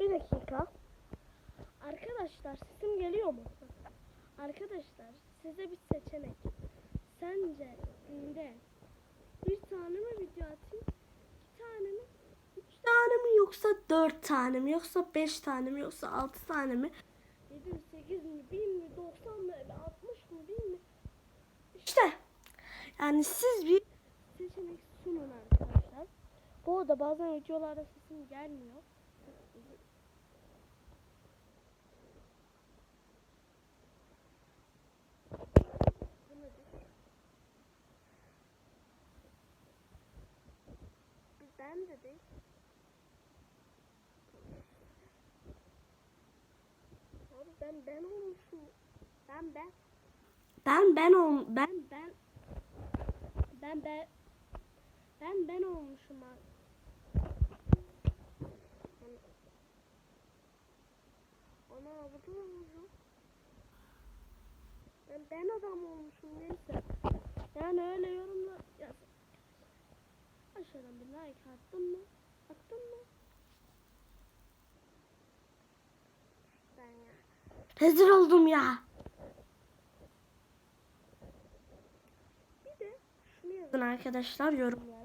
Bir dakika. Arkadaşlar sesim geliyor mu? Arkadaşlar size bir seçenek. Sence günde bir tane mi video atayım? iki tane mi? Üç tane mi yoksa dört tane mi yoksa beş tane mi yoksa altı tane mi? 7 mi 8 mi 1000 mi 90 mı 60 mı 1000 mi? İşte yani siz bir seçenek sunun arkadaşlar. Bu arada bazen videolarda sesim gelmiyor. Ben de değil. Abi ben ben olmuşum. Ben ben. ben ben ol ben Ben ben ben ben ben ben olmuşum abi. Ana da olmuşum. Ben ben adam olmuşum neyse. Yani öyle yorumlar yaz. Aşağıdan bir like attın mı? Attın mı? Ben ya. rezil oldum ya. Bir de şunu yazın arkadaşlar yorum.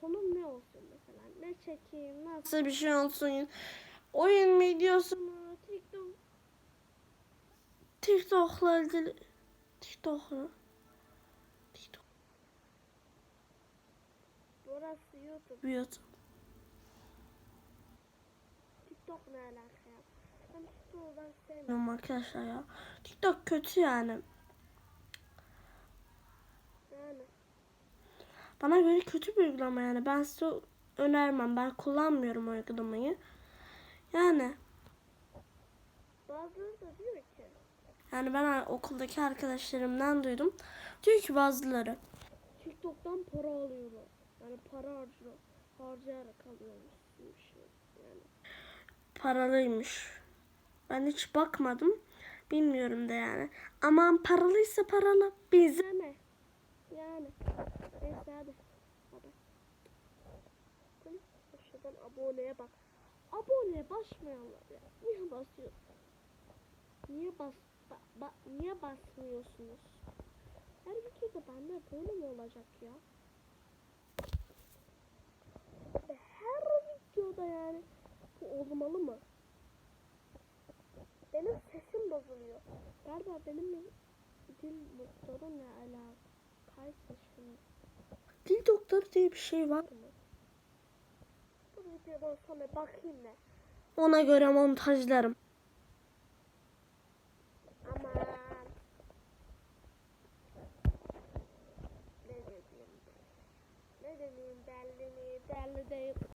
Konum ne olsun mesela? Ne çekeyim? Nasıl? bir şey olsun oyun videosu mu TikTok TikTok'la ilgili TikTok'la TikTok Burası YouTube. YouTube. TikTok ne alaka ya? Ben TikTok'u ben sevmiyorum. Arkadaşlar ya. TikTok kötü. Yani Bana göre kötü bir uygulama yani. Ben size önermem. Ben kullanmıyorum o uygulamayı. Yani bazıları da diyor ki yani ben okuldaki arkadaşlarımdan duydum. Diyor ki bazıları TikTok'tan para alıyorlar. Yani para harcıyor. Harcayarak alıyormuş. Yani paralıymış. Ben hiç bakmadım. Bilmiyorum da yani. Aman paralıysa paralı. Bize yani yani neyse hadi. Hadi. Şuradan aboneye bak. Aboneye basmayanlar ya. Niye basıyor? Niye bas ba- ba- niye basmıyorsunuz? Her videoda bende böyle mi olacak ya? Her videoda yani bu olmalı mı? Benim sesim bozuluyor. Galiba benim dil doktoru ne alakaysa şimdi dil doktoru diye bir şey var. mı? Bu videodan sonra bakayım ne? Ona göre montajlarım.